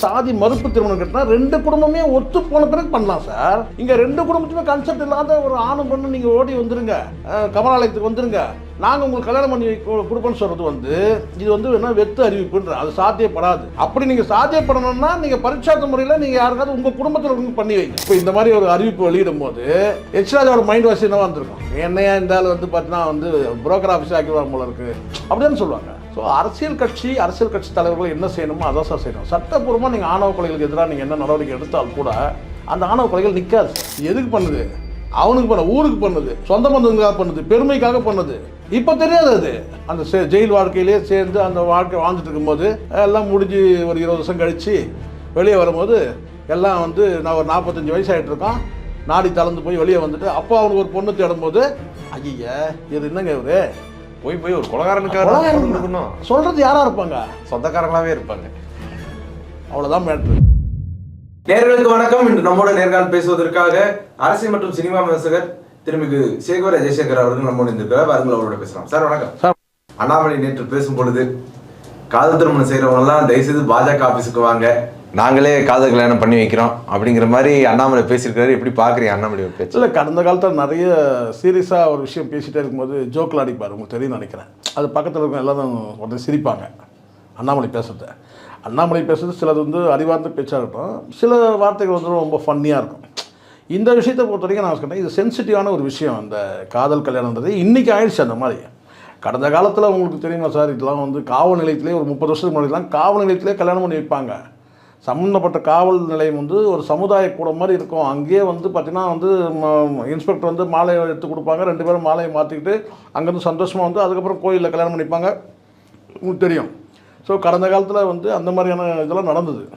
சாதி மறுப்பு திருமணம் கட்டினா ரெண்டு குடும்பமே ஒத்து போன பிறகு பண்ணலாம் சார். இங்க ரெண்டு குடும்பத்துமே கன்செப்ட் இல்லாத ஒரு ஆணும் பொண்ணு நீங்க ஓடி வந்துருங்க. கமலாலயத்துக்கு வந்துருங்க. நாங்கள் உங்களுக்கு கல்யாணம் பண்ணி கு- கொடுப்போம்னு சொல்றது வந்து இது வந்து என்ன வெத்து அறிவிப்புன்ற அது சாத்தியப்படாது. அப்படி நீங்கள் சாத்தியப்படணும்னா நீங்கள் பரிட்சார்த்த முறையில் நீங்கள் யாருக்காவது உங்கள் குடும்பத்தில் உங்களுக்கு பண்ணி வைங்க. இப்போ இந்த மாதிரி ஒரு அறிவிப்பு வெளியிடும் போது எச்ராஜாவோட மைண்ட் வாஷ் என்னவா இருந்திருக்கும்? என்னையா இந்த ஆள் வந்து பார்த்தீங்கன்னா வந்து புரோக்கர் ஆஃபீஸ் ஆக்கிடுவாங்க போல இருக்கு. அப்படின்னு சொல்லுவாங்க. ஸோ அரசியல் கட்சி அரசியல் கட்சி தலைவர்கள் என்ன செய்யணுமோ அதான் சார் செய்யணும். சட்டப்பூர்வமாக நீங்கள் ஆணவ கொலைகளுக்கு எதிராக நீங்கள் என்ன நடவடிக்கை எடுத்தால் கூட அந்த ஆணவ கொலைகள் நிற்காது எதுக்கு பண்ணுது? அவனுக்கு பண்ண ஊருக்கு பண்ணுது. சொந்த பந்தங்களுக்காக பண்ணுது. பெருமைக்காக பண்ணுது. இப்போ தெரியாது அது. அந்த செ- ஜெயில் வாழ்க்கையிலே சேர்ந்து அந்த வாழ்க்கை வாழ்ந்துட்டு இருக்கும்போது எல்லாம் முடிஞ்சு ஒரு இருபது வருஷம் கழித்து வெளியே வரும்போது எல்லாம் வந்து நான் ஒரு நாற்பத்தஞ்சு வயசு ஆகிட்டு நாடி தளர்ந்து போய் வெளியே வந்துட்டு அப்போ அவனுக்கு ஒரு பொண்ணு தேடும்போது ஐயா இது என்னங்க இவரு? போய் போய் ஒரு கொலகாரனுக்காக சொல்றது யாரா இருப்பாங்க? சொந்தக்காரங்களாவே இருப்பாங்க. அவ்வளவுதான் மேட்ரு நேர்களுக்கு வணக்கம். இன்று நம்மோட நேர்காணல் பேசுவதற்காக அரசியல் மற்றும் சினிமா விமர்சகர் திருமிகு சேகர ஜெயசேகர் அவர்கள் நம்மோடு இருந்திருக்கிறார் வாருங்கள் அவரோட பேசலாம். சார் வணக்கம். அண்ணாமலை நேற்று பேசும் பொழுது காதல் திருமணம் செய்யறவங்க எல்லாம் தயவுசெய்து பாஜக ஆபீஸுக்கு வாங்க. நாங்களே காதல் கல்யாணம் பண்ணி வைக்கிறோம் அப்படிங்கிற மாதிரி அண்ணாமலை பேசியிருக்காரு. எப்படி பார்க்குறீங்க அண்ணாமலை பேச்சு? இல்லை கடந்த காலத்தில் நிறைய சீரியஸாக ஒரு விஷயம் பேசிகிட்டே இருக்கும்போது ஜோக்கில் அடிப்பார். உங்களுக்கு தெரியும் நினைக்கிறேன். அது பக்கத்தில் இருக்க எல்லாரும் உடனே சிரிப்பாங்க அண்ணாமலை பேசுகிறத அண்ணாமலை பேசுறது சிலது வந்து அறிவார்ந்த பேச்சாக இருக்கும் சில வார்த்தைகள் வந்து ரொம்ப ஃபன்னியாக இருக்கும். இந்த விஷயத்தை பொறுத்த வரைக்கும் நான் சொன்னேன் இது சென்சிட்டிவான ஒரு விஷயம். அந்த காதல் கல்யாணன்றது இன்றைக்கி ஆயிடுச்சு அந்த மாதிரி. கடந்த காலத்தில் உங்களுக்கு தெரியுமா சார் இதெல்லாம் வந்து காவல் நிலையத்திலே ஒரு முப்பது வருஷத்துக்கு முன்னாடிலாம் காவல் நிலையத்திலே கல்யாணம் பண்ணி வைப்பாங்க. சம்மந்தப்பட்ட காவல் நிலையம் வந்து ஒரு சமுதாய கூடம் மாதிரி இருக்கும். அங்கேயே வந்து பார்த்தீங்கன்னா வந்து ம- இன்ஸ்பெக்டர் வந்து மாலையை எடுத்து கொடுப்பாங்க. ரெண்டு பேரும் மாலையை மாற்றிக்கிட்டு அங்கேருந்து சந்தோஷமாக வந்து அதுக்கப்புறம் கோயிலில் கல்யாணம் பண்ணிப்பாங்க. உங்களுக்கு தெரியும். ஸோ கடந்த காலத்தில் வந்து அந்த மாதிரியான இதெல்லாம் நடந்தது.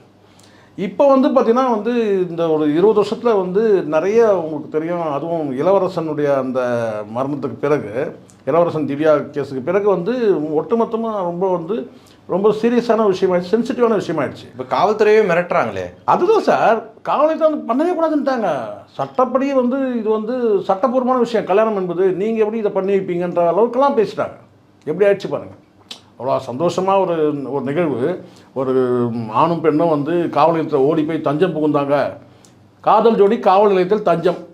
இப்போ வந்து பார்த்திங்கன்னா வந்து இந்த ஒரு இருபது வருஷத்தில் வந்து நிறைய உங்களுக்கு தெரியும். அதுவும் இளவரசனுடைய அந்த மரணத்துக்கு பிறகு இளவரசன் திவ்யா கேஸுக்கு பிறகு வந்து ஒட்டுமொத்தமாக ரொம்ப வந்து ரொம்ப சீரியஸான விஷயமாயிடுச்சு சென்சிட்டிவான விஷயமாயிடுச்சு. இப்ப காவல்துறையே மிரட்டுறாங்களே? அதுதான் சார். காவல்துறை வந்து பண்ணவே கூடாதுன்ட்டாங்க. சட்டப்படி வந்து இது வந்து சட்டப்பூர்வமான விஷயம். கல்யாணம் என்பது நீங்கள் எப்படி இதை பண்ணி வைப்பீங்கன்ற அளவுக்குலாம் பேசிட்டாங்க. எப்படி ஆயிடுச்சு பாருங்கள் அவ்வளோ சந்தோஷமாக ஒரு ஒரு நிகழ்வு. ஒரு ஆணும் பெண்ணும் வந்து காவல் நிலையத்தில் ஓடி போய் தஞ்சம் புகுந்தாங்க. காதல் ஜோடி காவல் நிலையத்தில் தஞ்சம்.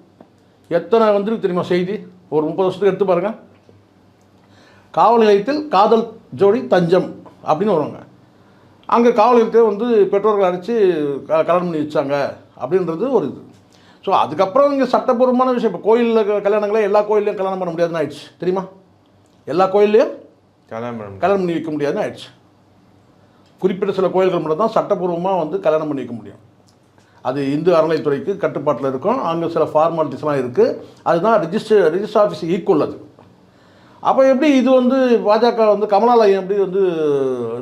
எத்தனை வந்து தெரியுமா செய்தி? ஒரு முப்பது வருஷத்துக்கு எடுத்து பாருங்கள் காவல் நிலையத்தில் காதல் ஜோடி தஞ்சம். அப்படின்னு வருவாங்க. அங்கே காவல் நிலையத்தில் வந்து பெற்றோர்கள் அடித்து க கல்யாணம் பண்ணி வச்சாங்க அப்படின்றது ஒரு இது. ஸோ அதுக்கப்புறம் இங்கே சட்டப்பூர்வமான விஷயம். இப்போ கோயிலில் கல்யாணங்களே எல்லா கோயில்லையும் கல்யாணம் பண்ண முடியாதுன்னு ஆயிடுச்சு. தெரியுமா? எல்லா கோயில்லையும் கல்யாணம் பண்ண கல்யாணம் பண்ணி வைக்க முடியாதுன்னு ஆயிடுச்சு. குறிப்பிட்ட சில கோயில்கள் மட்டும் தான் சட்டப்பூர்வமாக வந்து கல்யாணம் பண்ணி வைக்க முடியும். அது இந்து அறநிலைத்துறைக்கு கட்டுப்பாட்டில் இருக்கும். அங்கே சில ஃபார்மாலிட்டிஸ்லாம் இருக்குது அதுதான் ரிஜிஸ்டர் ரிஜிஸ்டர் ஆஃபீஸ் ஈக்குவல் அது. அப்போ எப்படி இது வந்து பாஜக வந்து கமலாலயம் எப்படி வந்து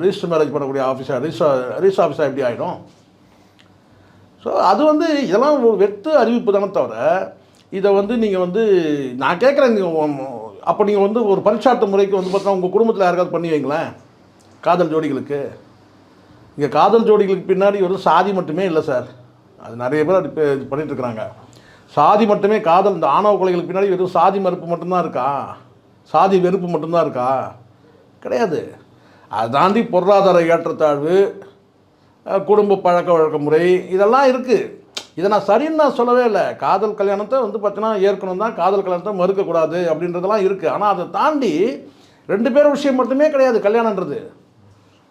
ரிஜிஸ்டர் மேரேஜ் பண்ணக்கூடிய ஆஃபீஸாக ரிஜிஸ்டர் ரிஜிஸ்டர் ஆஃபீஸாக எப்படி ஆகிடும் ஸோ அது வந்து இதெல்லாம் ஒரு வெட்டு அறிவிப்பு தானே தவிர இதை வந்து நீங்கள் வந்து நான் கேட்குறேன் நீங்கள் அப்போ நீங்கள் வந்து ஒரு பரிட்சார்த்த முறைக்கு வந்து பார்த்தா உங்கள் குடும்பத்தில் யாருக்காவது பண்ணி வைங்களேன்? காதல் ஜோடிகளுக்கு. இங்கே காதல் ஜோடிகளுக்கு பின்னாடி ஒரு சாதி மட்டுமே இல்லை சார். அது நிறைய பேர் அது இது பண்ணிகிட்ருக்குறாங்க சாதி மட்டுமே காதல் இந்த ஆணவ கொலைகளுக்கு பின்னாடி வெறும் சாதி மறுப்பு மட்டும்தான் இருக்கா? சாதி வெறுப்பு மட்டும்தான் இருக்கா? கிடையாது. அதை தாண்டி பொருளாதார ஏற்றத்தாழ்வு குடும்ப பழக்க வழக்க முறை இதெல்லாம் இருக்குது இதை நான் சரின்னு நான் சொல்லவே இல்லை. காதல் கல்யாணத்தை வந்து பார்த்தீங்கன்னா ஏற்கணும் தான் காதல் கல்யாணத்தை மறுக்கக்கூடாது அப்படின்றதெல்லாம் இருக்குது ஆனால் அதை தாண்டி ரெண்டு பேர் விஷயம் மட்டுமே கிடையாது கல்யாணன்றது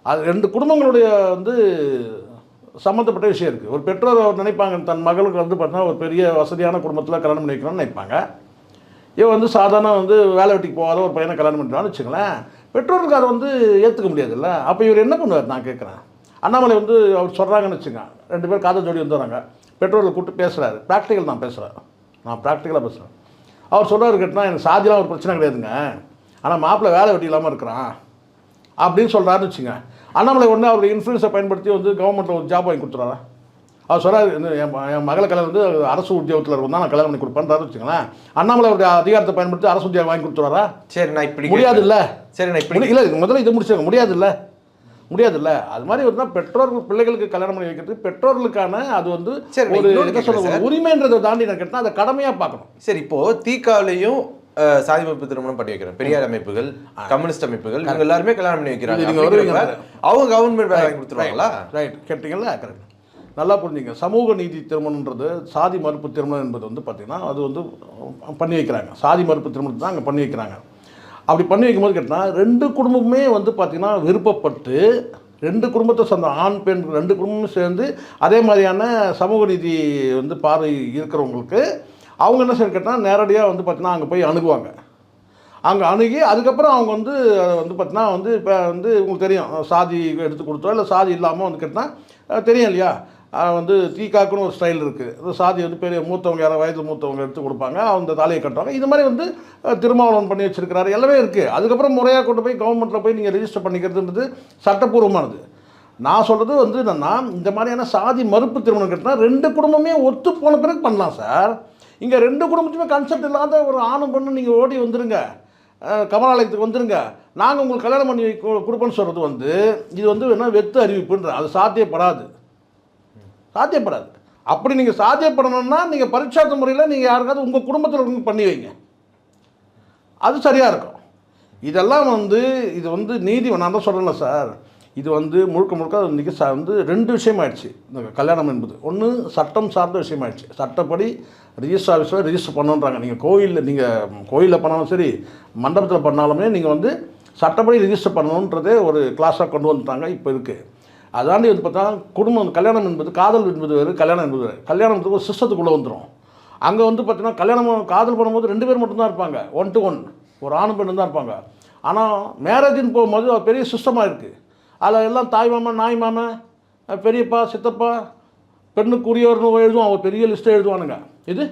அது ரெண்டு குடும்பங்களுடைய வந்து சம்மந்தப்பட்ட விஷயம் இருக்குது ஒரு பெற்றோர் அவர் நினைப்பாங்க தன் மகளுக்கு வந்து பார்த்தீங்கன்னா ஒரு பெரிய வசதியான குடும்பத்தில் கல்யாணம் பண்ணி வைக்கணும்னு நினைப்பாங்க. இவன் வந்து சாதாரண வந்து வேலை வெட்டிக்கு போகாத ஒரு பையனை கல்யாணம் பண்ணுறான்னு வச்சுங்களேன் பெற்றோருக்கு அதை வந்து ஏற்றுக்க முடியாதுல்ல? அப்போ இவர் என்ன பண்ணுவார்? நான் கேட்குறேன் அண்ணாமலை வந்து அவர் சொல்கிறாங்கன்னு வச்சுங்க ரெண்டு பேர் காதல் ஜோடி வந்துடுறாங்க பெற்றோர்களை கூப்பிட்டு பேசுகிறாரு ப்ராக்டிக்கல் நான் பேசுகிறேன் நான் ப்ராக்டிக்கலாக பேசுகிறேன் அவர் சொல்கிறார் கேட்டால் எனக்கு சாதிலாம் ஒரு பிரச்சனை கிடையாதுங்க. ஆனால் மாப்பிள்ளை வேலை வெட்டி இல்லாமல் இருக்கிறான். அப்படின்னு சொல்கிறாருன்னு வச்சுங்க அண்ணாமலை உடனே அவருடைய இன்ஃப்ளூன்ஸை பயன்படுத்தி வந்து கவர்மெண்ட்டில் ஒரு ஜாப் வாங்கி கொடுத்துறாரா அவர் இந்த என் மகளை கல்யாணம் வந்து அரசு உத்தியோகத்தில் இருக்கும் தான் நான் கல்யாணம் பண்ணி கொடுப்பேன்றாரு வச்சுங்களேன் அண்ணாமலை அவருடைய அதிகாரத்தை பயன்படுத்தி அரசு உத்தியோகம் வாங்கி கொடுத்துறாரா சரி நான் இப்படி முடியாது இல்லை சரி நான் இப்படி இல்லை முதல்ல இதை முடிச்சாங்க முடியாது இல்லை முடியாது இல்லை அது மாதிரி வந்து பெற்றோர்கள் பிள்ளைகளுக்கு கல்யாணம் பண்ணி வைக்கிறது பெற்றோர்களுக்கான அது வந்து சரி, ஒரு சொல்ல உரிமைன்றதை தாண்டி நான் கேட்டால் அதை கடமையாக பார்க்கணும். சரி இப்போ தீகாவிலையும் அஹ், சாதி மறுப்பு திருமணம் பண்ணி வைக்கிறோம் பெரியார் அமைப்புகள் கம்யூனிஸ்ட் அமைப்புகள் இவங்க எல்லாருமே கல்யாணம் பண்ணி வைக்கிறாங்க. அவங்க கவர்மெண்ட் வேலை வாங்கி கொடுத்துருவாங்களா? ரைட் கேட்டீங்களா கரெக்ட் நல்லா புரிஞ்சுங்க. சமூக நீதி திருமணம்ன்றது சாதி மறுப்பு திருமணம் என்பது வந்து பார்த்திங்கன்னா அது வந்து பண்ணி வைக்கிறாங்க. சாதி மறுப்பு திருமணத்தை தான் அங்கே பண்ணி வைக்கிறாங்க. அப்படி பண்ணி வைக்கும்போது கேட்டால் ரெண்டு குடும்பமுமே வந்து பார்த்திங்கன்னா விருப்பப்பட்டு ரெண்டு குடும்பத்தை சொந்த ஆண் பெண் ரெண்டு குடும்பமும் சேர்ந்து அதே மாதிரியான சமூக நீதி வந்து பார்வை இருக்கிறவங்களுக்கு அவங்க என்ன செய்ய கேட்டால் நேரடியாக வந்து பார்த்திங்கன்னா அங்கே போய் அணுகுவாங்க. அங்கே அணுகி அதுக்கப்புறம் அவங்க வந்து அதை வந்து பார்த்திங்கன்னா வந்து இப்போ வந்து உங்களுக்கு தெரியும் சாதி எடுத்து கொடுத்தோ இல்லை சாதி இல்லாமல் வந்து கேட்டால் தெரியும் இல்லையா? வந்து தீக்காக்குன்னு ஒரு ஸ்டைல் இருக்குது அது சாதி வந்து பெரிய மூத்தவங்க யாரோ வயது மூத்தவங்க எடுத்து கொடுப்பாங்க. அந்த தாலியை கட்டுவாங்க. இது மாதிரி வந்து திருமாவளவன் பண்ணி வச்சுருக்கிறாரு. எல்லாமே இருக்குது அதுக்கப்புறம் முறையாக கொண்டு போய் கவர்மெண்ட்டில் போய் நீங்கள் ரெஜிஸ்டர் பண்ணிக்கிறதுன்றது சட்டப்பூர்வமானது. நான் சொல்கிறது வந்து என்னென்னா இந்த மாதிரியான சாதி மறுப்பு திருமணம் கட்டினா ரெண்டு குடும்பமே ஒத்து போன பிறகு பண்ணலாம் சார். இங்கே ரெண்டு குடும்பத்துமே கன்செப்ட் இல்லாத ஒரு ஆணும் பொண்ணு நீங்கள் ஓடி வந்துருங்க. கமலாலயத்துக்கு வந்துருங்க. நாங்கள் உங்களுக்கு கல்யாணம் பண்ணி கொடுப்போன்னு சொல்கிறது வந்து இது வந்து என்ன வெத்து அறிவிப்புன்ற அது சாத்தியப்படாது. சாத்தியப்படாது. அப்படி நீங்கள் சாத்தியப்படணும்னா நீங்கள் பரீட்சார்த்த முறையில் நீங்கள் யாருக்காவது உங்கள் குடும்பத்தில் பண்ணி வைங்க. அது சரியாக இருக்கும். இதெல்லாம் வந்து இது வந்து நீதி நான் தான் சொல்கிறேன்ல சார். இது வந்து முழுக்க முழுக்க இன்றைக்கி ச வந்து ரெண்டு விஷயமாயிடுச்சு. இந்த கல்யாணம் என்பது. ஒன்று சட்டம் சார்ந்த விஷயமாயிடுச்சு. சட்டப்படி ரிஜிஸ்டர் ஆஃபீஸில் ரிஜிஸ்டர் பண்ணுன்றாங்க. நீங்கள் கோயிலில் நீங்கள் கோயிலில் பண்ணாலும் சரி மண்டபத்தில் பண்ணாலுமே நீங்கள் வந்து சட்டப்படி ரிஜிஸ்டர் பண்ணணுன்றதே ஒரு கிளாஸாக கொண்டு வந்துட்டாங்க. இப்போ இருக்குது அதாண்டி வந்து பார்த்தா குடும்பம் கல்யாணம் என்பது காதல் என்பது வேறு கல்யாணம் என்பது வேறு. கல்யாணம் ஒரு சிஸ்டத்துக்குள்ளே வந்துடும் அங்கே வந்து பார்த்தீங்கன்னா கல்யாணம் காதல் பண்ணும்போது ரெண்டு பேர் மட்டும்தான் இருப்பாங்க. ஒன் டு ஒன் ஒரு ஆணும் பெண்ணு தான் இருப்பாங்க. ஆனால் மேரேஜின்னு போகும்போது அது பெரிய சிஸ்டமாக இருக்குது அதில் எல்லாம் தாய் மாமன் நாய் மாமன் பெரியப்பா சித்தப்பா பெண்ணுக்கு உரியவர்னு எழுதுவான் அவன் பெரிய லிஸ்ட்டை எழுதுவானுங்க. இது?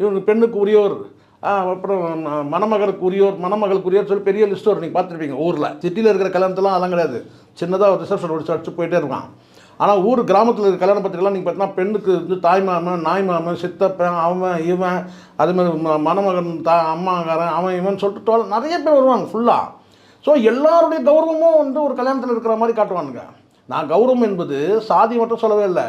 இவங்க பெண்ணுக்கு உரியவர். அப்புறம் மணமகளுக்குரியோர் மணமகளுக்குரியோர் சொல்லி பெரிய லிஸ்ட் வரும். நீங்கள் பார்த்துருப்பீங்க ஊரில். சிட்டியில் இருக்கிற கல்யாணத்தெல்லாம் அதெல்லாம் கிடையாது. சின்னதாக ஒரு ரிசப்ஷன் ஒரு அடிச்சு போயிட்டே இருக்கான் ஆனால் ஊர் கிராமத்தில் இருக்கிற கல்யாண பத்திரிக்கலாம் நீங்கள் பார்த்தீங்கன்னா பெண்ணுக்கு வந்து தாய் மாமன் நாய் மாமன் சித்தப்பன் அவன் இவன் அதுமாதிரி ம- மணமகன் தா அம்மாங்காரன் அவன் இவன் சொல்லிட்டு நிறைய பேர் வருவாங்க ஃபுல்லாக ஸோ எல்லாருடைய கௌரவமும் வந்து ஒரு கல்யாணத்தில் இருக்கிற மாதிரி காட்டுவானுங்க. நான் கௌரவம் என்பது சாதி மட்டும் சொல்லவே இல்லை.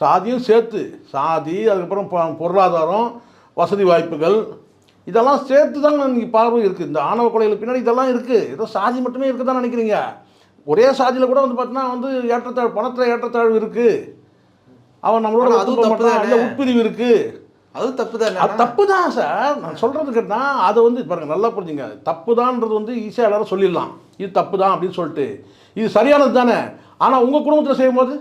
சாதியும் சேர்த்து சாதி அதுக்கப்புறம் பொருளாதாரம் வசதி வாய்ப்புகள் இதெல்லாம் சேர்த்து தான் இன்னைக்கு பார்வை இருக்குது இந்த ஆணவ கொலைகளுக்கு பின்னாடி இதெல்லாம் இருக்குது ஏதோ சாதி மட்டுமே இருக்குதான் நினைக்கிறீங்க. ஒரே சாதியில் கூட வந்து பார்த்தீங்கன்னா வந்து ஏற்றத்தாழ் பணத்தில் ஏற்றத்தாழ்வு இருக்குது அவன் நம்மளோட அதுவும் தப்பு மாட்டான். தானே? உட்பிரிவு இருக்குது அது தப்பு தானே? அது தப்பு தான் சார். நான் சொல்கிறது கேட்டால் அதை வந்து பாருங்க நல்லா புரிஞ்சுங்க. தப்பு தான்ன்றது வந்து ஈஸியாக எல்லாரும் சொல்லிடலாம். இது தப்பு தான் அப்படின்னு சொல்லிட்டு. இது சரியானது தானே? ஆனால் உங்கள் குடும்பத்தில் செய்யும்போது?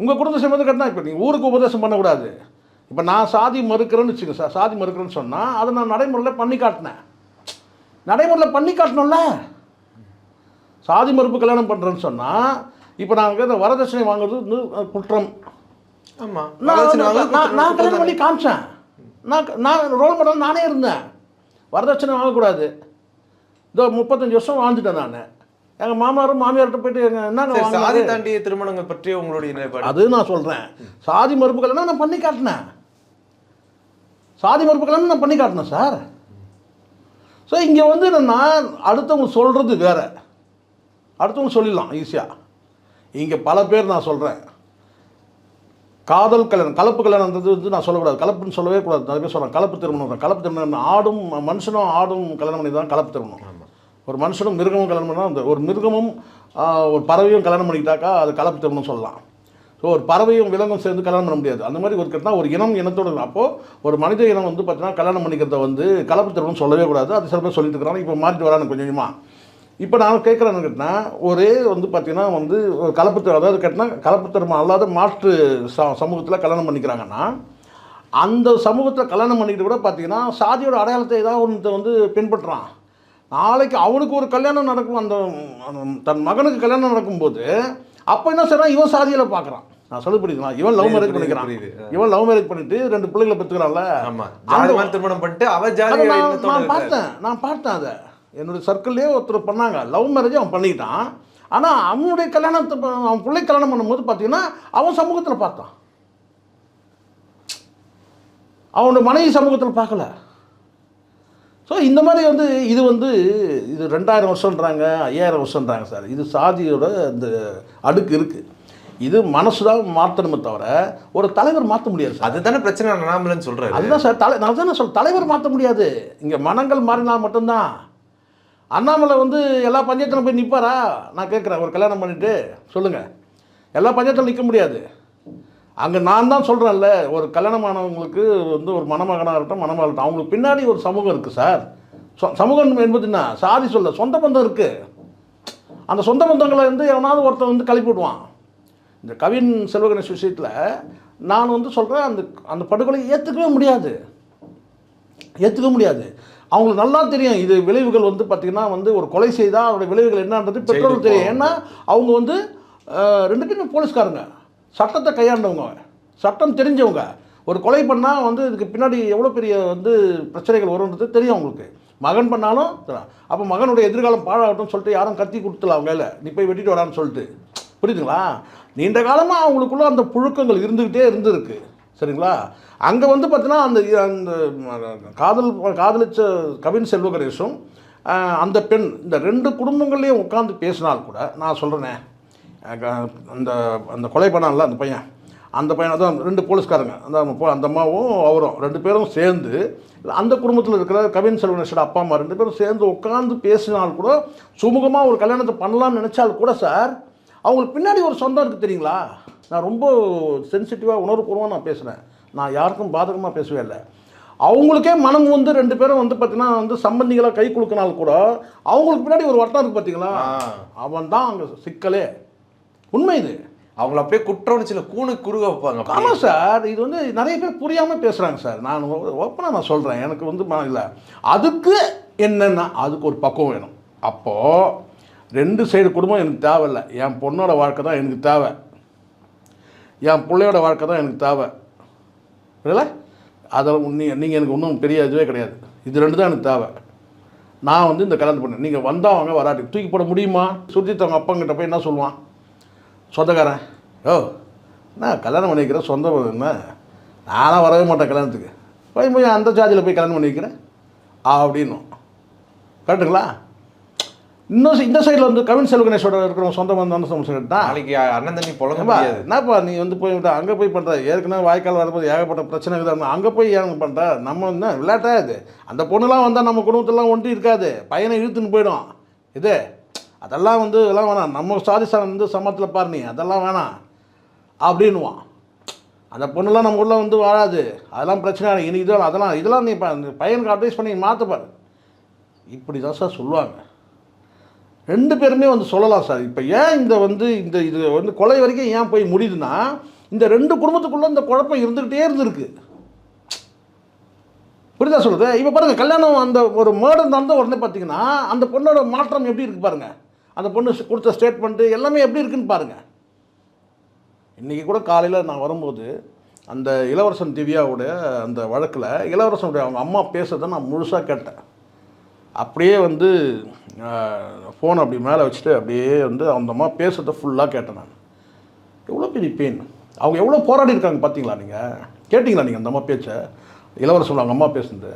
உங்கள் குடும்பத்தில் செய்யும்போது கேட்டால் இப்போ நீங்கள் ஊருக்கு உபதேசம் பண்ணக்கூடாது. இப்போ நான் சாதி மறுக்கிறேன்னு வச்சுங்க சார் சாதி மறுக்கிறேன்னு சொன்னால் அதை நான் நடைமுறையில் பண்ணி காட்டினேன். நடைமுறையில் பண்ணி காட்டணும்ல? சாதி மறுப்பு கல்யாணம் பண்ணுறேன்னு சொன்னால் இப்போ நாங்கள் இந்த வரதட்சணை வாங்குறது குற்றம். ஆமா. நான் கல்யாணம். பண்ணி காமிச்சேன். நான் நான் ரோல் மாடல் நானே இருந்தேன். வரதட்சணை வாங்கக்கூடாது. இதோ முப்பத்தஞ்சு வருஷம் வாழ்ந்துட்டேன் நான். எங்கள் மாமனாரும் மாமியார்கிட்ட போயிட்டு சரி, சாதி? தாண்டிய திருமணங்கள் பற்றி உங்களுடைய நிலைப்பாடு. அது நான் சொல்கிறேன் சாதி மறுப்பு கல்யாணம் நான் பண்ணி காட்டினேன். சாதி மறுப்பு கல்யாணம் நான் பண்ணி காட்டினேன் சார். ஸோ இங்கே வந்து நான் அடுத்தவங்க சொல்கிறது வேற. அடுத்தவங்க சொல்லிடலாம் ஈஸியாக இங்கே பல பேர் நான் சொல்கிறேன் காதல் கல்யாணம் கலப்பு கல்யாணம்ன்றது வந்து நான் சொல்லக்கூடாது. கலப்புன்னு சொல்லவே கூடாது. நிறைய பேர் சொல்கிறேன் கலப்பு திருமணம் கலப்பு திருமணம் ஆடும் மனுஷனும் ஆடும் கல்யாணம் பண்ணி தான் கலப்பு திருமணம். ஒரு மனுஷனும் மிருகமும் கல்யாணம் பண்ணால் அந்த ஒரு மிருகமும் ஒரு பறவையும் கல்யாணம் பண்ணிக்கிட்டாக்கா அது கலப்பு திருமணம் சொல்லலாம். ஸோ ஒரு பறவையும் விலங்கும் சேர்ந்து கல்யாணம் பண்ண முடியாது. அந்த மாதிரி ஒரு கேட்டால் ஒரு இனம் இனத்தோடு அப்போது ஒரு மனித இனம் வந்து பார்த்தீங்கன்னா கல்யாணம் பண்ணிக்கிறத வந்து கலப்பு திருமணம் சொல்லவே கூடாது. அது சில பேர் சொல்லிட்டு இருக்கிறாங்க. இப்போ மாறிட்டு வராங்க கொஞ்சம் கொஞ்சமாக இப்போ நான் கேட்குறேன்னு கேட்டால் ஒரே வந்து பார்த்தீங்கன்னா வந்து ஒரு கலப்பு திரு- அதாவது கேட்டால் கலப்பு திருமணம் அல்லாத மாற்று ச சமூகத்தில் கல்யாணம் பண்ணிக்கிறாங்கன்னா அந்த சமூகத்தில் கல்யாணம் பண்ணிக்கிட்டு கூட பார்த்தீங்கன்னா சாதியோட அடையாளத்தை ஏதாவது ஒன்று வந்து பின்பற்றுறான் நாளைக்கு அவனுக்கு ஒரு கல்யாணம் நடக்கும் அந்த தன் மகனுக்கு கல்யாணம் நடக்கும்போது அப்போ என்ன செய்றான் இவன் சாதியில் பார்க்குறான் நான் சொல்லி புரியுதுங்களா இவன் லவ் மேரேஜ் பண்ணிக்கிறான். இவன் லவ் மேரேஜ் பண்ணிட்டு ரெண்டு பிள்ளைகளை பெற்றுக்கிறான்ல ஆமா. ஜாதி மாதிரி திருமணம் பண்ணிட்டு அவ ஜாதி நான். பார்த்தேன் நான் பார்த்தேன் அதை. என்னுடைய சர்க்கிள்லேயே ஒருத்தர் பண்ணாங்க. லவ் மேரேஜ் அவன் பண்ணிக்கிட்டான். ஆனால் அவனுடைய கல்யாணத்தை அவன் பிள்ளை கல்யாணம் பண்ணும்போது பார்த்தீங்கன்னா அவன் சமூகத்தில் பார்த்தான். அவனோட மனைவி சமூகத்தில் பார்க்கல. ஸோ இந்த மாதிரி வந்து இது வந்து இது ரெண்டாயிரம் வருஷம்ன்றாங்க ஐயாயிரம் வருஷம்ன்றாங்க சார். இது சாதியோட இந்த அடுக்கு இருக்குது இது மனசு தான் மாற்றணுமே தவிர ஒரு தலைவர் மாற்ற முடியாது சார். அதுதானே பிரச்சனை அண்ணாமலைன்னு சொல்றாரு அதுதான் சார் தலை நான் தான் சொல்ல தலைவர் மாற்ற முடியாது. இங்கே மனங்கள் மாறினால் மட்டும்தான். அண்ணாமலை வந்து எல்லா பஞ்சாயத்திலும் போய் நிற்பாரா நான் கேட்குறேன் ஒரு கல்யாணம் பண்ணிட்டு சொல்லுங்கள் எல்லா பஞ்சாயத்திலும் நிற்க முடியாது. அங்கே நான் தான் சொல்கிறேன்ல ஒரு கல்யாணமானவங்களுக்கு வந்து ஒரு மணமகனாக இருக்கட்டும் மணமகள் இருக்கட்டும் அவங்களுக்கு பின்னாடி ஒரு சமூகம் இருக்குது சார். சொ- சமூகம் என்பது என்ன? சாதி சொல்ல சொந்த பந்தம் இருக்குது அந்த சொந்த பந்தங்களை வந்து எவனாவது ஒருத்தன் வந்து கிளப்பி விடுவான் இந்த கவின் செல்வகணேஷ் விஷயத்தில் நான் வந்து சொல்கிறேன் அந்த அந்த படுகொலை ஏற்றுக்கவே முடியாது. ஏற்றுக்க முடியாது. அவங்களுக்கு நல்லா தெரியும் இது விளைவுகள் வந்து பார்த்திங்கன்னா வந்து ஒரு கொலை செய்தால் அதோட விளைவுகள் என்னன்றது பெற்றோருக்கு தெரியும். ஏன்னா அவங்க வந்து ரெண்டு பேரும் போலீஸ்காரங்க. சட்டத்தை கையாண்டவங்க சட்டம் தெரிஞ்சவங்க. ஒரு கொலை பண்ணால் வந்து இதுக்கு பின்னாடி எவ்வளோ பெரிய வந்து பிரச்சனைகள் வரும்ன்றது தெரியும் அவங்களுக்கு. மகன் பண்ணாலும் அப்போ மகனுடைய எதிர்காலம் பாழாகட்டும் சொல்லிட்டு யாரும் கத்தி கொடுத்துல அவங்க இல்லை நீ போய் வெட்டிட்டு வரான்னு சொல்லிட்டு. புரியுதுங்களா? நீண்ட காலமாக அவங்களுக்குள்ள அந்த புழுக்கங்கள் இருந்துக்கிட்டே இருந்திருக்கு. சரிங்களா? அங்கே வந்து பார்த்தீங்கன்னா அந்த அந்த காதல் காதலிச்ச கவின் செல்வகணேஷும் அந்த பெண் இந்த ரெண்டு குடும்பங்கள்லேயும் உட்காந்து பேசினால் கூட நான் சொல்கிறேனே அந்த அந்த கொலை பண்ணான்ல அந்த பையன். அந்த பையன் அதான் ரெண்டு போலீஸ்காரங்க. அந்த அந்த அம்மாவும் அவரும் ரெண்டு பேரும் சேர்ந்து அந்த குடும்பத்தில் இருக்கிற கவின் செல்வனேஷோட அப்பா அம்மா ரெண்டு பேரும் சேர்ந்து உட்காந்து பேசினால் கூட சுமூகமாக ஒரு கல்யாணத்தை பண்ணலாம்னு நினச்சால் கூட சார் அவங்களுக்கு பின்னாடி ஒரு சொந்தம் இருக்குது தெரியுங்களா? நான் ரொம்ப சென்சிட்டிவாக உணர்வுபூர்வமாக நான் பேசுகிறேன் நான் யாருக்கும் பாதகமாக பேசவே இல்லை. அவங்களுக்கே மனம் வந்து ரெண்டு பேரும் வந்து பார்த்தீங்கன்னா வந்து சம்பந்திகளாக கை கொடுக்கனால் கூட அவங்களுக்கு பின்னாடி ஒரு வட்டம் இருக்குது பார்த்தீங்களா. அவன் தான் அங்கே சிக்கலே. உண்மை இது. அவங்கள அப்படியே குற்ற உணர்ச்சியில கூணு குறுக வைப்பாங்க. ஆமாம் சார் இது வந்து நிறைய பேர் புரியாமல் பேசுகிறாங்க சார். நான் ஓப்பனாக நான் சொல்கிறேன் எனக்கு வந்து இல்லை. அதுக்கு என்னென்னா அதுக்கு ஒரு பக்குவம் வேணும். அப்போது ரெண்டு சைடு குடும்பம் எனக்கு தேவையில்லை. என் பொண்ணோட வாழ்க்கை தான் எனக்கு தேவை. என் பிள்ளையோட வாழ்க்கை தான் எனக்கு தேவை. இல்லை அதில் நீங்கள் நீங்கள் எனக்கு ஒன்றும் பெரிய இதுவே கிடையாது. இது ரெண்டு தான் எனக்கு தேவை. நான் வந்து இந்த கல்யாணம் பண்ணேன் நீங்கள் வந்தவங்க வராட்டி. தூக்கி போட முடியுமா? சுர்ஜித் அவங்க அப்பங்கிட்ட போய் என்ன சொல்லுவான்? சொந்தக்காரன். ஓ நான் கல்யாணம் பண்ணிக்கிறேன் சொந்த என்ன? நானும் வரவே மாட்டேன் கல்யாணத்துக்கு. போய் போய் அந்த ஜாதியில் போய் கல்யாணம் பண்ணிக்கிறேன். அப்படின்னும். கரெக்டுங்களா? இன்னும் இந்த சைடில் வந்து கவின் செல்வகணேஷோட இருக்கிற சொந்த பந்தம் சம்சம் தான். நாளைக்கு அண்ணன் தண்ணி முடியாது. என்னப்பா நீ வந்து போய் விட்டா? அங்கே போய் பண்ணுற ஏற்கனவே வாய்க்கால் வரும்போது ஏகப்பட்ட பிரச்சனை இருக்குது அங்கே போய் ஏன் பண்ணுற நம்ம என்ன விளையாட்டா இது? அந்த பொண்ணுலாம் வந்தால் நம்ம குடும்பத்திலாம் ஒன்றி இருக்காது. பையனை இழுத்துன்னு போயிடும். இது அதெல்லாம் வந்து இதெல்லாம் வேணாம். நம்ம சாதி வந்து சமத்தில் பாரு நீ. அதெல்லாம் வேணாம். அப்படின்னுவான். அந்த பொண்ணுலாம் நம்ம உள்ள வந்து வாழாது. அதெல்லாம் பிரச்சனை இல்லை. இனி இதெல்லாம் அதெல்லாம் இதெல்லாம் நீ பையனுக்கு அட்வைஸ் பண்ணி மாற்றப்பார் இப்படி தான் சார் சொல்லுவாங்க. ரெண்டு பேருமே வந்து சொல்லலாம் சார். இப்போ ஏன் இந்த வந்து இந்த இது வந்து கொலை வரைக்கும் ஏன் போய் முடியுதுன்னா இந்த ரெண்டு குடும்பத்துக்குள்ளே இந்த குழப்பம் இருந்துக்கிட்டே இருந்திருக்கு. புரியுதா சொல்லுது இப்போ பாருங்கள் கல்யாணம் அந்த ஒரு மேடம் நடந்த உடனே பார்த்தீங்கன்னா அந்த பொண்ணோட மாற்றம் எப்படி இருக்குது பாருங்கள் அந்த பொண்ணு கொடுத்த ஸ்டேட்மெண்ட்டு எல்லாமே எப்படி இருக்குன்னு பாருங்கள் இன்றைக்கி கூட காலையில் நான் வரும்போது அந்த இளவரசன் திவ்யாவோட அந்த வழக்கில் இளவரசனுடைய அவங்க அம்மா பேசுறதை நான் முழுசாக கேட்டேன். அப்படியே வந்து ஃபோன் அப்படி மேலே வச்சுட்டு அப்படியே வந்து அந்த அம்மா பேசுறதை ஃபுல்லாக கேட்டேன் நான். எவ்வளோ பெரிய பெயின் அவங்க எவ்வளோ போராடி இருக்காங்க பார்த்தீங்களா நீங்கள் கேட்டிங்களா நீங்கள் அந்த அம்மா பேச்சை? இளவரசன் அவங்க அம்மா பேசுனது.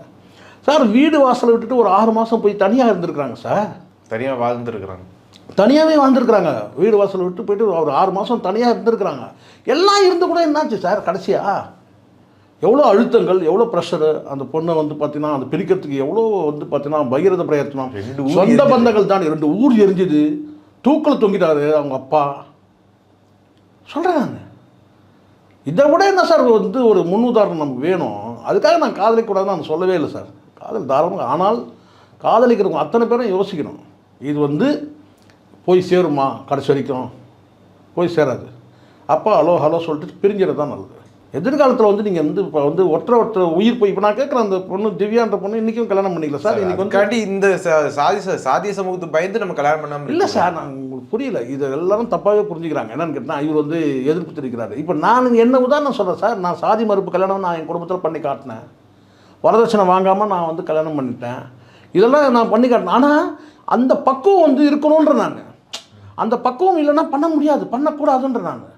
சார் வீடு வாசலை விட்டுட்டு ஒரு ஆறு மாதம் போய் தனியாக இருந்திருக்கிறாங்க சார். தனியாக வாழ்ந்துருக்குறாங்க. தனியாகவே வாழ்ந்துருக்குறாங்க. வீடு வாசல் விட்டு போயிட்டு ஒரு ஆறு மாதம் தனியாக இருந்திருக்கிறாங்க. எல்லாம் இருந்து கூட என்னாச்சு சார்? கடைசியா? எவ்வளோ அழுத்தங்கள் எவ்வளோ ப்ரெஷரு அந்த பொண்ணை வந்து பார்த்தீங்கன்னா அந்த பிரிக்கிறதுக்கு எவ்வளோ வந்து பார்த்தீங்கன்னா பகிரத ஊர் சொந்த. பந்தங்கள் தான் ரெண்டு ஊர் எரிஞ்சுது. தூக்கில் தொங்கிட்டாரு அவங்க அப்பா. சொல்கிறேன் இதை விட என்ன சார் வந்து ஒரு முன்னுதாரணம் நமக்கு வேணும்? அதுக்காக நான் காதலிக்கூடாதுன்னு நான் சொல்லவே இல்லை சார். காதல் தாராளமாக. ஆனால் காதலிக்கிறவங்க அத்தனை பேரும் யோசிக்கணும். இது வந்து போய் சேருமா கடைசி வரைக்கும்? போய் சேராது. அப்பா ஹலோ ஹலோ சொல்லிட்டு பிரிஞ்சிட தான் நல்லது. எதிர்காலத்தில் வந்து நீங்கள் வந்து இப்போ வந்து ஒற்றை ஒற்றை உயிர் போய் இப்போ நான் கேட்குறேன் அந்த பொண்ணு திவ்யான்ற பொண்ணு இன்றைக்கும் கல்யாணம் பண்ணிக்கல. சார் இன்னைக்கு வந்து அதுக்காண்டி இந்த சாதி சாதிய சமூகத்துக்கு பயந்து நம்ம கல்யாணம் பண்ணாம இல்லை சார் நான் உங்களுக்கு புரியல. இது எல்லாரும் தப்பாகவே புரிஞ்சுக்கிறாங்க. என்னன்னு கேட்டால் இவர் வந்து எதிர்ப்பு தெரிவிக்கிறாரு. இப்போ நான் என்ன உதாரணம் சொல்கிறேன் சார் நான் சாதி மறுப்பு கல்யாணம் நான் என் குடும்பத்தில் பண்ணி காட்டினேன். வரதட்சணை வாங்காமல் நான் வந்து கல்யாணம் பண்ணிட்டேன். இதெல்லாம் நான் பண்ணி காட்டினேன். ஆனால் அந்த பக்குவம் வந்து இருக்கணுன்ற நான். அந்த பக்குவம் இல்லைன்னா பண்ண முடியாது பண்ணக்கூடாதுன்ற நீங்க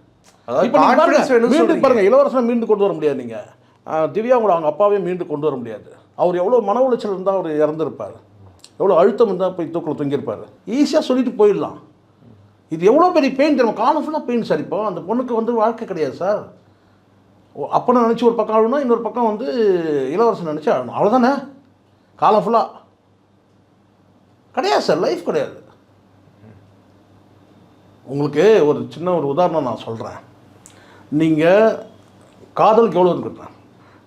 வேணும்னு மீண்டும். பாருங்க இளவரசனை மீண்டு கொண்டு வர முடியாது நீங்கள் திவ்யா கூட அவங்க அப்பாவே மீண்டு கொண்டு வர முடியாது. அவர் எவ்வளோ மன உளைச்சல் இருந்தால் அவர் இறந்துருப்பார். எவ்வளோ அழுத்தம் இருந்தால் போய் தூக்கில் தொங்கியிருப்பார். ஈஸியாக சொல்லிட்டு போயிடலாம். இது எவ்வளோ பெரிய பெயின் தெரியும்? காலம் ஃபுல்லாக பெயின் சார் இப்போ அந்த பொண்ணுக்கு வந்து வாழ்க்கை கிடையாது சார் அப்பனை நினச்சி ஒரு பக்கம் அழணும் இன்னொரு பக்கம் வந்து இளவரசன் நினச்சி அழணும் அவ்வளோதானே காலம் ஃபுல்லாக கிடையாது சார் லைஃப் கிடையாது. உங்களுக்கு ஒரு சின்ன ஒரு உதாரணம் நான் சொல்கிறேன் நீங்கள் காதலுக்கு எவ்வளோ கேட்டேன்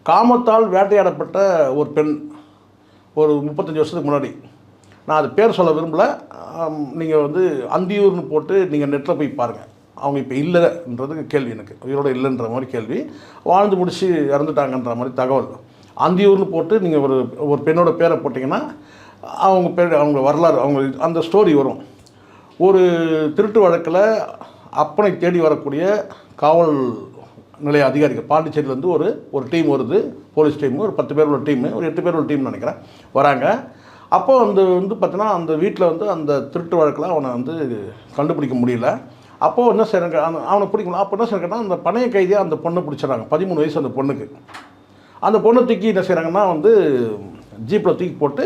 காமத்தால் வேட்டையாடப்பட்ட ஒரு பெண் ஒரு முப்பத்தஞ்சு வருஷத்துக்கு முன்னாடி நான் அது பேர் சொல்ல விரும்பல. நீங்கள் வந்து அந்தியூர்னு போட்டு நீங்கள் நெட்டில் போய் பாருங்கள் அவங்க இப்போ இல்லைன்றதுக்கு கேள்வி எனக்கு. உயிரோட இல்லைன்ற மாதிரி கேள்வி. வாழ்ந்து முடிச்சு இறந்துட்டாங்கன்ற மாதிரி தகவல். அந்தியூர்னு போட்டு நீங்கள் ஒரு ஒரு பெண்ணோட பேரை போட்டிங்கன்னா அவங்க பேர் அவங்க வரலாறு அவங்க அந்த ஸ்டோரி வரும். ஒரு திருட்டு வழக்கில் அப்பனை தேடி வரக்கூடிய காவல் நிலைய அதிகாரிகள் பாண்டிச்சேரியிலேருந்து ஒரு ஒரு டீம் வருது போலீஸ் டீமு ஒரு பத்து பேர் உள்ள டீமு ஒரு எட்டு பேர் உள்ள டீம்னு நினைக்கிறேன் வராங்க. அப்போ வந்து வந்து பார்த்தீங்கன்னா அந்த வீட்டில் வந்து அந்த திருட்டு வழக்கில் அவனை வந்து கண்டுபிடிக்க முடியல. அப்போது என்ன செய்கிறாங்க அவனை அவனை பிடிக்கணும். அப்போ என்ன செய்யறாங்கன்னா அந்த பணைய கைதியாக அந்த பொண்ணை பிடிச்சிடறாங்க பதிமூணு வயசு அந்த பொண்ணுக்கு. அந்த பொண்ணை தூக்கி என்ன செய்கிறாங்கன்னா வந்து ஜீப்பில் தூக்கி போட்டு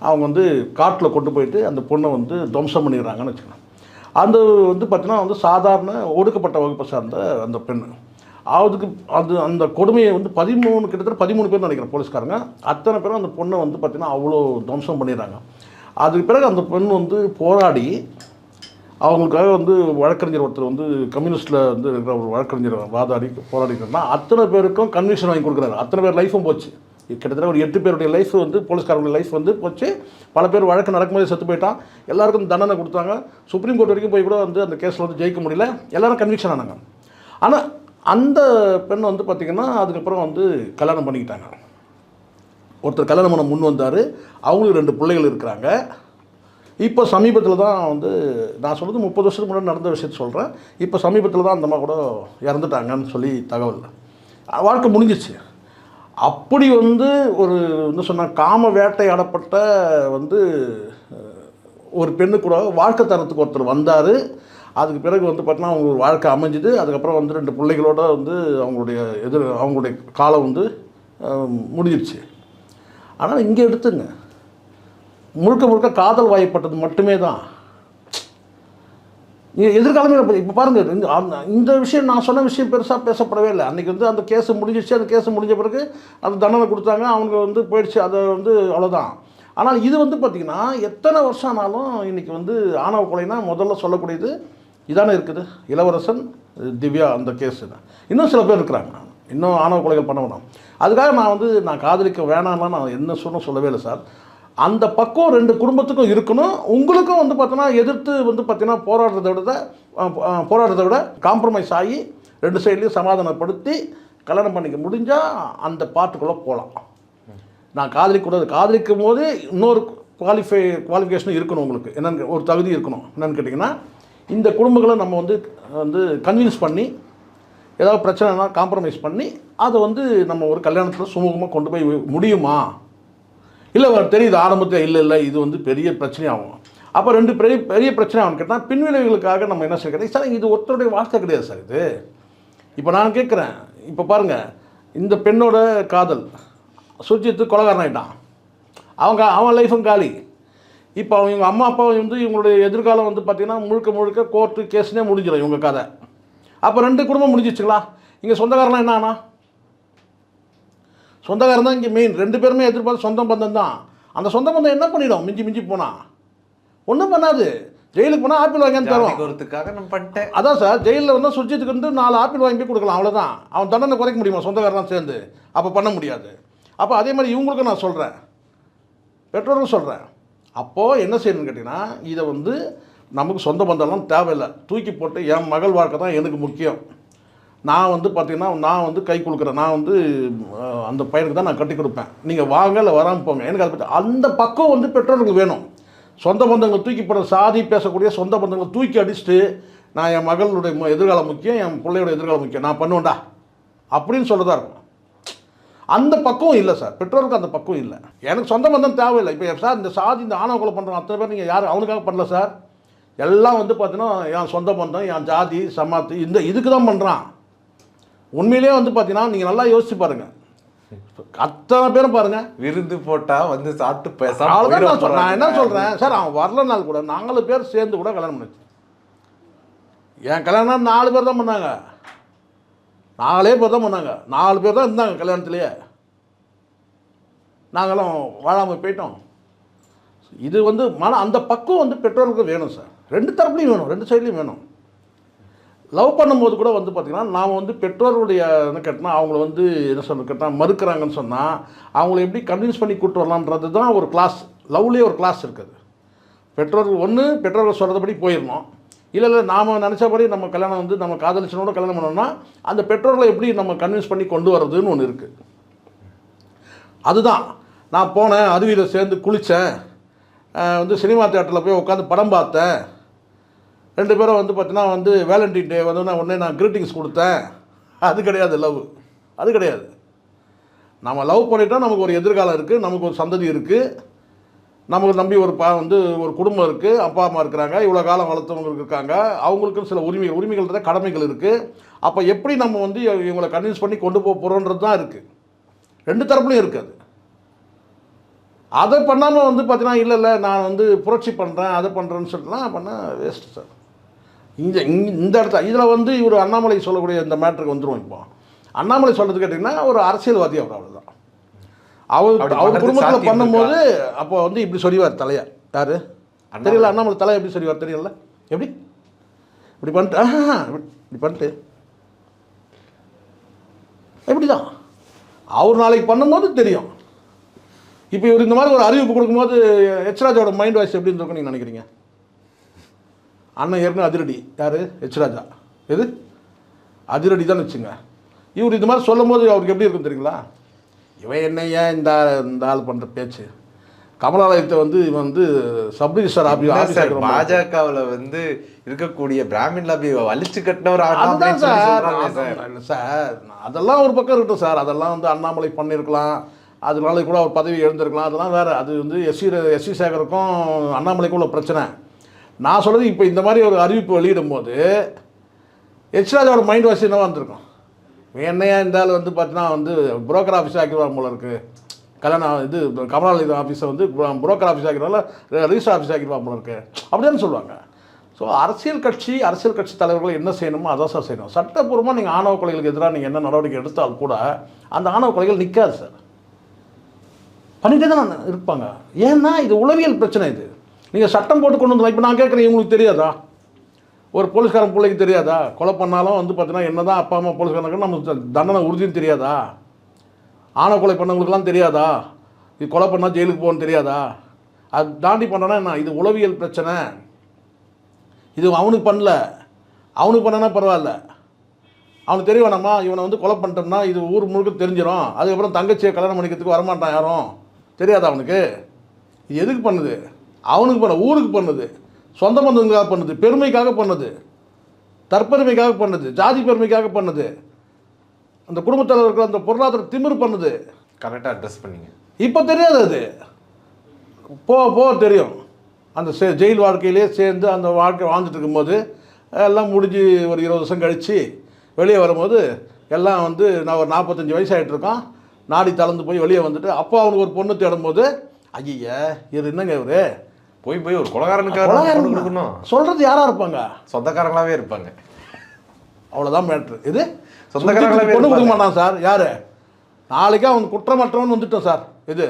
அவங்க வந்து காட்டில் கொண்டு போயிட்டு அந்த பொண்ணை வந்து துவம்சம் பண்ணிடுறாங்கன்னு வச்சுக்கோங்க அந்த வந்து பார்த்தீங்கன்னா வந்து சாதாரண ஒடுக்கப்பட்ட வகுப்பை சார்ந்த அந்த பெண் அதுக்கு அது அந்த கொடுமையை வந்து பதிமூணு கிட்டத்தட்ட பதிமூணு பேர் நினைக்கிறேன் போலீஸ்காரங்க. அத்தனை பேரும் அந்த பொண்ணை வந்து பார்த்திங்கன்னா அவ்வளோ துவம்சம் பண்ணிடுறாங்க. அதுக்கு பிறகு அந்த பெண் வந்து போராடி அவங்களுக்காக வந்து வழக்கறிஞர் ஒருத்தர் வந்து கம்யூனிஸ்ட்டில் வந்து இருக்கிற ஒரு வழக்கறிஞர் வாதாடி போராடிக்கிறதுனா அத்தனை பேருக்கும் கன்விக்ஷன் வாங்கி கொடுக்குறாரு. அத்தனை பேர் லைஃபும் போச்சு. கிட்டத்தட்ட ஒரு எட்டு பேருடைய லைஃப் வந்து போலீஸ்காரங்களுடைய லைஃப் வந்து போச்சு. பல பேர் வழக்கு நடக்கும்போது செத்து போயிட்டான். எல்லாருக்கும் தண்டனை கொடுத்தாங்க. சுப்ரீம் கோர்ட் வரைக்கும் போய் கூட வந்து அந்த கேஸில் வந்து ஜெயிக்க முடியல. எல்லாரும் கன்விக்ஷன் ஆனாங்க. ஆனால் அந்த பெண் வந்து பார்த்திங்கன்னா அதுக்கப்புறம் வந்து கல்யாணம் பண்ணிக்கிட்டாங்க. ஒருத்தர் கல்யாணம் பண்ண முன் வந்தார். அவங்களுக்கு ரெண்டு பிள்ளைகள் இருக்கிறாங்க. இப்போ சமீபத்தில் தான் வந்து நான் சொல்கிறது முப்பது வருஷத்துக்கு முன்னாடி நடந்த விஷயத்த சொல்கிறேன் இப்போ சமீபத்தில் தான் அந்த அம்மா கூட இறந்துட்டாங்கன்னு சொல்லி தகவல். வாழ்க்கை முடிஞ்சிச்சு அப்படி வந்து ஒரு வந்து சொன்ன காம வேட்டையாடப்பட்ட வந்து ஒரு பெண்ணு கூட வாழ்க்கை தரத்துக்கு ஒருத்தர் வந்தார். அதுக்கு பிறகு வந்து பார்த்தீங்கன்னா அவங்க ஒரு வாழ்க்கை அமைஞ்சுது. அதுக்கப்புறம் வந்து ரெண்டு பிள்ளைகளோட வந்து அவங்களுடைய எதிர் அவங்களுடைய காலம் வந்து முடிஞ்சிருச்சு. ஆனால் இங்கே எடுத்துங்க. முழுக்க முழுக்க காதல் வாய்ப்பட்டது மட்டுமே தான் எதிர்காலமே இப்போ பாருங்கள் இந்த அந்த- இந்த விஷயம் நான் சொன்ன விஷயம் பெருசாக பேசப்படவே இல்லை. அன்றைக்கி வந்து அந்த கேஸ் முடிஞ்சிச்சு அந்த கேஸ் முடிஞ்ச பிறகு அது தண்டனை கொடுத்தாங்க. அவங்க வந்து போயிடுச்சு. அதை வந்து அவ்வளோதான் ஆனால் இது வந்து பார்த்திங்கன்னா எத்தனை வருஷம் ஆனாலும் இன்றைக்கி வந்து ஆணவ கொலைனா முதல்ல சொல்லக்கூடியது இதானே இருக்குது. இளவரசன் திவ்யா அந்த கேஸ் இன்னும் சில பேர் இருக்கிறாங்க. இன்னும் ஆணவ கொலைகள் பண்ண வேணாம். அதுக்காக நான் வந்து நான் காதலிக்க வேணாம்லாம் நான் என்ன சொன்ன சொல்லவே இல்லை சார். அந்த பக்கம் ரெண்டு குடும்பத்துக்கும் இருக்கணும். உங்களுக்கும் வந்து பார்த்தீங்கன்னா எதிர்த்து வந்து பார்த்தீங்கன்னா போராடுறத விட போராடுறத விட காம்ப்ரமைஸ் ஆகி ரெண்டு சைட்லேயும் சமாதானப்படுத்தி கல்யாணம் பண்ணிக்க முடிஞ்சால் அந்த பாட்டுக்குள்ளே போகலாம் நான் காதலிக்கூடாது. காதலிக்கும் போது இன்னொரு குவாலிஃபை குவாலிஃபிகேஷன் இருக்கணும் உங்களுக்கு. என்னென்னு ஒரு தகுதி இருக்கணும். என்னென்னு கேட்டிங்கன்னா இந்த குடும்பங்களை நம்ம வந்து வந்து கன்வின்ஸ் பண்ணி ஏதாவது பிரச்சனைனா காம்ப்ரமைஸ் பண்ணி அதை வந்து நம்ம ஒரு கல்யாணத்தில் சுமூகமாக கொண்டு போய் முடியுமா? இல்லை தெரியுது ஆரம்பத்தில் இல்லை இல்லை இது வந்து பெரிய பிரச்சனையாகும். அப்போ ரெண்டு பெரிய பெரிய பிரச்சனை அவன் கேட்டால் பின்விளைவுகளுக்காக நம்ம என்ன செய்ய கிடையாது சார் இது ஒருத்தருடைய வாழ்க்கை கிடையாது சார் இது. இப்போ நான் கேட்குறேன் இப்போ பாருங்கள் இந்த பெண்ணோட காதல் சுஜித்து கொலகாரன் ஆயிட்டான் அவங்க அவன் லைஃபும் காலி. இப்போ அவங்க இவங்க அம்மா அப்பா வந்து இவங்களுடைய எதிர்காலம் வந்து பார்த்திங்கன்னா முழுக்க முழுக்க கோர்ட்டு கேஸ்னே முடிஞ்சிடும் இவங்க கதை. அப்போ ரெண்டு குடும்பம் முடிஞ்சிச்சுங்களா இங்கே சொந்தக்காரனா என்ன சொந்தக்காரன் தான் இங்கே மெயின் ரெண்டு பேருமே எதிர்பார்த்து சொந்த பந்தம் தான் அந்த சொந்த பந்தம் என்ன பண்ணிடும்? மிஞ்சி மிஞ்சி போனால் ஒன்றும் பண்ணாது. ஜெயிலுக்கு போனால் ஆப்பிள் வாங்கி தரும். ஜாதிக்கு நான் பண்ணிட்டேன். அதான் சார் ஜெயிலில் வந்து சுஜித்துக்கு வந்து நாலு ஆப்பிள் வாங்கி போய் கொடுக்கலாம். அவ்வளோதான் அவன் தண்டனை குறைக்க முடியுமா? சொந்தக்காரலாம் சேர்ந்து. அப்போ பண்ண முடியாது. அப்போ அதே மாதிரி இவங்களுக்கும் நான் சொல்கிறேன் பெற்றோருக்கும் சொல்கிறேன் அப்போது என்ன செய்யணும்னு கேட்டிங்கன்னா இதை வந்து நமக்கு சொந்த பந்தம்லாம் தேவையில்லை. தூக்கி போட்டு என் மகள் வாழ்க்கை தான் எனக்கு முக்கியம். நான் வந்து பார்த்தீங்கன்னா நான் வந்து கை கொடுக்குறேன் நான் வந்து அந்த பையனுக்கு தான் நான் கட்டி கொடுப்பேன். நீங்கள் வாங்க இல்லை வராமல் போங்க. எனக்கு அதை பற்றி அந்த பக்கம் வந்து பெற்றோருக்கு வேணும். சொந்த பந்தங்களை தூக்கி போடுற சாதி பேசக்கூடிய சொந்த பந்தங்களை தூக்கி அடிச்சுட்டு நான் என் மகளுடைய எதிர்காலம் முக்கியம் என் பிள்ளையோட எதிர்காலம் முக்கியம். நான் பண்ணுவேன்டா. அப்படின்னு சொல்லதான் இருக்கும் அந்த பக்கம் இல்லை சார். பெற்றோருக்கு அந்த பக்கம் இல்லை. எனக்கு சொந்த பந்தம் தேவையில்லை. இப்போ சார் இந்த சாதி இந்த ஆணவ கொலை பண்ணுறோம் அத்தனை பேர் நீங்கள் யார் அவனுக்காக பண்ணல சார். எல்லாம் வந்து பார்த்தீங்கன்னா என் சொந்த பந்தம் என் ஜாதி சமாத்து இந்த இதுக்கு தான் பண்ணுறான் உண்மையிலேயே வந்து பார்த்தீங்கன்னா நீங்கள் நல்லா யோசிச்சு பாருங்கள் அத்தனை பேரும் பாருங்கள் விருந்து போட்டா வந்து சாப்பிட்டு போயிட நான் சொல்றேன். என்ன. சொல்கிறேன் சார் அவன் வரலனால கூட நாலு பேர் சேர்ந்து கூட கல்யாணம் பண்ணிச்சு என் கல்யாணம் நாலு பேர் தான் பண்ணாங்க. நாலே பேர் தான் பண்ணாங்க. நாலு பேர் தான் இருந்தாங்க கல்யாணத்துலேயே. நாங்களாம் வாழாமல் போயிட்டோம். இது வந்து மன அந்த பக்குவம் வந்து பெற்றோர்களுக்கு வேணும் சார். ரெண்டு தரப்புலையும் வேணும் ரெண்டு சைட்லையும் வேணும். லவ் பண்ணும்போது கூட வந்து பார்த்திங்கன்னா நாம் வந்து பெற்றோர்களுடைய என்ன கேட்டால் அவங்கள வந்து என்ன சொல்ல கேட்டால் மறுக்கிறாங்கன்னு சொன்னால் அவங்கள எப்படி கன்வின்ஸ் பண்ணி கூட்டு வரலான்றது தான் ஒரு கிளாஸ் லவ்லேயே ஒரு கிளாஸ் இருக்குது. பெற்றோர்கள் ஒன்று பெற்றோர்கள் சொல்கிறபடி போயிடணும் இல்லை இல்லை நாம் நினச்சபடி நம்ம கல்யாணம் வந்து நம்ம காதலிச்சனோட கல்யாணம் பண்ணோம்னா அந்த பெற்றோர்களை எப்படி நம்ம கன்வின்ஸ் பண்ணி கொண்டு வர்றதுன்னு ஒன்று இருக்குது அதுதான். நான் போனேன் அருவியில் சேர்ந்து குளித்தேன் வந்து சினிமா தேட்டரில் போய் உட்காந்து படம் பார்த்தேன். ரெண்டு பேரும் வந்து பார்த்தீங்கன்னா வந்து வேலண்டைன் டே வந்து நான் உடனே நான் க்ரீட்டிங்ஸ் கொடுத்தேன். அது கிடையாது லவ் அது கிடையாது. நம்ம லவ் பண்ணிட்டோம் நமக்கு ஒரு எதிர்காலம் இருக்குது நமக்கு ஒரு சந்ததி இருக்குது நமக்கு நம்பி ஒரு பா வந்து ஒரு குடும்பம் இருக்குது அப்பா அம்மா இருக்கிறாங்க இவ்வளோ காலம் வளர்த்தவங்க இருக்காங்க. அவங்களுக்கும் சில உரிமைகள் உரிமைகள் தான் கடமைகள் இருக்குது அப்போ எப்படி நம்ம வந்து இவங்களை கன்வின்ஸ் பண்ணி கொண்டு போக போகிறோன்றது தான் இருக்குது ரெண்டு தரப்புலையும் இருக்குது அது. அதை பண்ணாமல் வந்து பார்த்தீங்கன்னா இல்லை இல்லை நான் வந்து புரட்சி பண்ணுறேன் அதை பண்ணுறேன்னு சொல்லிட்டுலாம் பண்ணால் வேஸ்ட் சார் இந்த இங்க- இந்த இடத்துல இதில் வந்து இவர் அண்ணாமலை சொல்லக்கூடிய இந்த மேட்ருக்கு வந்துருவோம் இப்போ. அண்ணாமலை சொல்கிறது கேட்டிங்கன்னா ஒரு அரசியல்வாதி அவர் அவ்வளோதான் அவர் அவர் குடும்பத்தில் பண்ணும்போது அப்போ வந்து இப்படி சொல்லிவார் தலையா. யார்? தெரியல அண்ணாமலை தலையை எப்படி சொல்லிவார் தெரியல? எப்படி? இப்படி பண்ணிட்டு ஆஹா இப்படி பண்ணிட்டு. எப்படி தான் அவர் நாளைக்கு பண்ணும்போது தெரியும். இப்போ இவர் இந்த மாதிரி ஒரு அறிவிப்பு கொடுக்கும்போது எச்ராஜோட மைண்ட் வாய்ஸ் எப்படி இருந்திருக்கும் நீங்கள் நினைக்கிறீங்க? அண்ணன் ஏற்கனவே அதிரடி. யார்? எச்ராஜா. எது? அதிரடி தான் வச்சுங்க. இவர் இந்த மாதிரி சொல்லும் போது அவருக்கு எப்படி இருக்கும் தெரியுங்களா? இவன் என்ன ஏன் இந்த இந்த ஆள் பண்ணுற பேச்சு? கமலாலயத்தை வந்து இவன் வந்து சப் ரிஜிஸ்டர் ஆஃபீஸ் என்ன ஆஃபீஸ் சார் பாஜகவுல வந்து இருக்கக்கூடிய பிராமின் லாபி வலிச்சு கட்டின ஒரு அண்ணாமலை அதுதான் சார். சார். அதெல்லாம் ஒரு பக்கம் இருக்கட்டும் சார். அதெல்லாம் வந்து அண்ணாமலை பண்ணியிருக்கலாம். அதனால கூட அவர் பதவி எழுந்திருக்கலாம் அதெல்லாம் வேறு. அது வந்து எஸ்சி எஸ்சி சேகருக்கும் அண்ணாமலைக்கும் உள்ள பிரச்சனை. நான் சொல்கிறது இப்போ இந்த மாதிரி ஒரு அறிவிப்பு வெளியிடும் போது எச்ராஜோட மைண்ட் வாஷ் என்னவாக இருந்திருக்கும்? என்னையா இருந்தாலும் வந்து பார்த்தீங்கன்னா வந்து புரோக்கர் ஆஃபீஸ் ஆக்கிடுவாங்க போல இருக்குது கல்யாணம் இது கமலாநிதி ஆஃபீஸை வந்து புரோக்கர் ஆஃபீஸ் ஆக்கிறனால ரிஜிஸ்டர் ஆஃபீஸ் ஆக்கிடுவாங்க போல இருக்குது அப்படின்னு சொல்லுவாங்க. ஸோ அரசியல் கட்சி அரசியல் கட்சி தலைவர்கள் என்ன செய்யணுமோ அதான் சார் செய்யணும். சட்டப்பூர்வமாக நீங்கள் ஆணவ கொலைகளுக்கு எதிராக நீங்கள் என்ன நடவடிக்கை எடுத்தால் கூட அந்த ஆணவ கொலைகள் நிற்காது சார் பண்ணிகிட்டே தான் இருப்பாங்க. ஏன்னா இது உளவியல் பிரச்சனை இது. நீங்கள் சட்டம் போட்டு கொண்டு வந்து இப்போ நான் கேட்குறேன் இவங்களுக்கு தெரியாதா? ஒரு போலீஸ்காரன் பிள்ளைக்கு தெரியாதா? கொலை பண்ணாலும் வந்து பார்த்தீங்கன்னா என்ன தான் அப்பா அம்மா போலீஸ்காரனுக்கு நம்ம தண்டனை உறுதின்னு தெரியாதா? ஆணவ கொலை பண்ணவங்களுக்குலாம் தெரியாதா? இது கொலை பண்ணால் ஜெயிலுக்கு போகணும்னு தெரியாதா? அது தாண்டி பண்ணோன்னா என்ன? இது உளவியல் பிரச்சனை. இது அவனுக்கு பண்ணல. அவனுக்கு பண்ணனா பரவாயில்ல. அவனுக்கு தெரிய வேணாமா இவனை வந்து கொலை பண்ணிட்டோம்னா இது ஊர் முழுக்க தெரிஞ்சிடும் அதுக்கப்புறம் தங்கச்சியை கல்யாணம் பண்ணிக்கிறதுக்கு வரமாட்டான் யாரும். தெரியாதா அவனுக்கு? இது எதுக்கு பண்ணுது? அவனுக்கு பண்ண ஊருக்கு பண்ணுது சொந்த பந்தங்களுக்காக பண்ணுது பெருமைக்காக பண்ணுது தற்பெருமைக்காக பண்ணுது ஜாதி பெருமைக்காக பண்ணுது அந்த குடும்பத்தில் இருக்கிற அந்த பொருளாதார திமிரு பண்ணுது. கரெக்டா அட்ரஸ் பண்ணீங்க. இப்போ தெரியாது அது. போக போக தெரியும். அந்த சே ஜெயில் வாழ்க்கையிலே சேர்ந்து அந்த வாழ்க்கை வாழ்ந்துட்டு இருக்கும்போது எல்லாம் முடிஞ்சு ஒரு இருபது வருஷம் கழித்து வெளியே வரும்போது எல்லாம் வந்து நான் ஒரு நாற்பத்தஞ்சு வயசு ஆகிட்டு இருக்கோம். நாடி தளர்ந்து போய் வெளியே வந்துட்டு அப்போ அவனுக்கு ஒரு பொண்ணு தேடும்போது ஐயா இவர் என்னங்க இவரு? போய் போய் ஒரு கொலகாரனுக்காக சொல்கிறது யாராக இருப்பாங்க? சொந்தக்காரங்களாவே இருப்பாங்க. அவ்வளோதான் மேட்ரு இது சொந்தக்காரங்களாவே பொண்ணு கொடுக்க. மாட்டான் சார். யார்? நாளைக்கு அவன் குற்றமற்றவன் வந்துட்டோம் சார். இது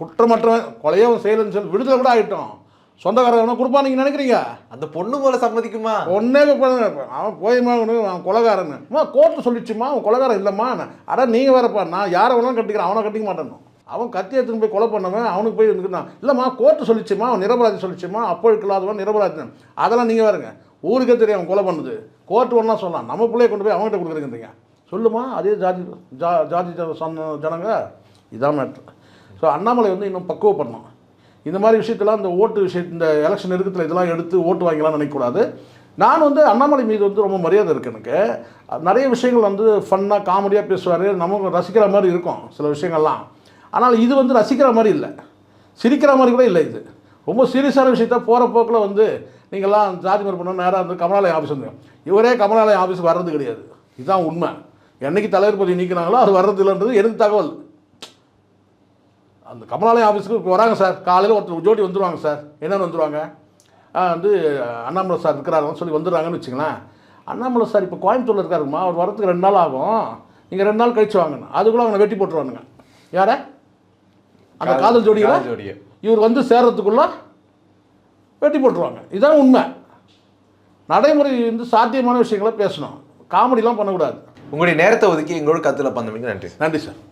குற்றமற்றவன் கொலையே அவன் செய்யலைன்னு சொல்லி விடுதலை கூட ஆகிட்டோம் சொந்தக்காரன் கொடுப்பான் நீங்கள் நினைக்கிறீங்க? அந்த பொண்ணு போல சம்மதிக்குமா? ஒன்னே அவன் போயுமா அவன் கொலகாரன். அம்மா கோர்ட்டு சொல்லிச்சுமா அவன் கொலகாரன் இல்லைம்மா. அட நீங்கள் வேறப்பா. நான் யாரை வேணாலும் கட்டிக்கிறேன். அவனை கட்டிக்க மாட்டேன்னு. அவன் கத்தி எடுத்துன்னு போய் கொலை பண்ணவன் அவனுக்கு போய் இருக்குதான் இல்லைம்மா கோர்ட்டு சொல்லிச்சுமா அவன் நிரபராதி சொல்லிச்சுமா அப்போ இல்லாதவன் நிரபராதி அதெல்லாம் நீங்கள் பாருங்க. ஊருக்கே தெரியும் அவன் கொலை பண்ணுது. கோர்ட்டு ஒன்றா சொல்லலாம். நம்ம பிள்ளைய கொண்டு போய் அவங்ககிட்ட கொடுக்குறீங்க சொல்லுமா அதே ஜாதி ஜா ஜாதி சொன்ன ஜனங்க? இதான் மேட்ரு ஸோ அண்ணாமலை வந்து இன்னும் பக்குவப்படணும். இந்த மாதிரி விஷயத்தெல்லாம் இந்த ஓட்டு விஷயம் இந்த எலெக்ஷன் இருக்கிறதுல இதெல்லாம் எடுத்து ஓட்டு வாங்கிக்கலாம் நினைக்கக்கூடாது. நான் வந்து அண்ணாமலை மீது வந்து ரொம்ப மரியாதை இருக்கு எனக்கு. நிறைய விஷயங்கள் வந்து ஃபன்னாக காமெடியாக பேசுவார். நமக்கு ரசிக்கிற மாதிரி இருக்கும் சில விஷயங்கள்லாம். ஆனால் இது வந்து ரசிக்கிற மாதிரி இல்லை. சிரிக்கிற மாதிரி கூட இல்லை இது. ரொம்ப சீரியஸான விஷயத்த போகிற போக்கில் வந்து நீங்கள்லாம் ஜாதி மாதிரி நேராக வந்து கமலாலயம் ஆஃபீஸ் வந்து இவரே கமலாலயம் ஆஃபீஸ் வர்றது கிடையாது. இதுதான் உண்மை. என்னைக்கு தலைவர் பதவி நீக்கினாங்களோ அது வர்றது இல்லைன்றது எனக்கு தகவல். அந்த கமலாலயம் ஆஃபீஸுக்கு வராங்க சார். காலையில் ஒருத்தர் ஜோடி வந்துருவாங்க சார். என்னென்னு வந்துடுவாங்க ஆ, வந்து அண்ணாமலை சார் இருக்கிறாருன்னு சொல்லி வந்துடுறாங்கன்னு வச்சுங்களேன் அண்ணாமலை சார் இப்போ கோயம்புத்தூரில் இருக்காருமா அவர் வரத்துக்கு ரெண்டு நாள் ஆகும். நீங்கள் ரெண்டு நாள் கழிச்சு வாங்கணும். அதுக்குள்ளே அவனை வெட்டி போட்டுருவானுங்க. யாரை? அந்த காதல் காதல் ஜோடியை. இவர் வந்து சேர்றதுக்குள்ள வெட்டி போட்டுருவாங்க. இதுதான் உண்மை. நடைமுறை வந்து சாத்தியமான விஷயங்களை பேசணும். காமெடிலாம் பண்ணக்கூடாது. உங்களுடைய நேரத்தை ஒதுக்கி எங்களோட கத்துல பந்தமைக்கு நன்றி. நன்றி சார்.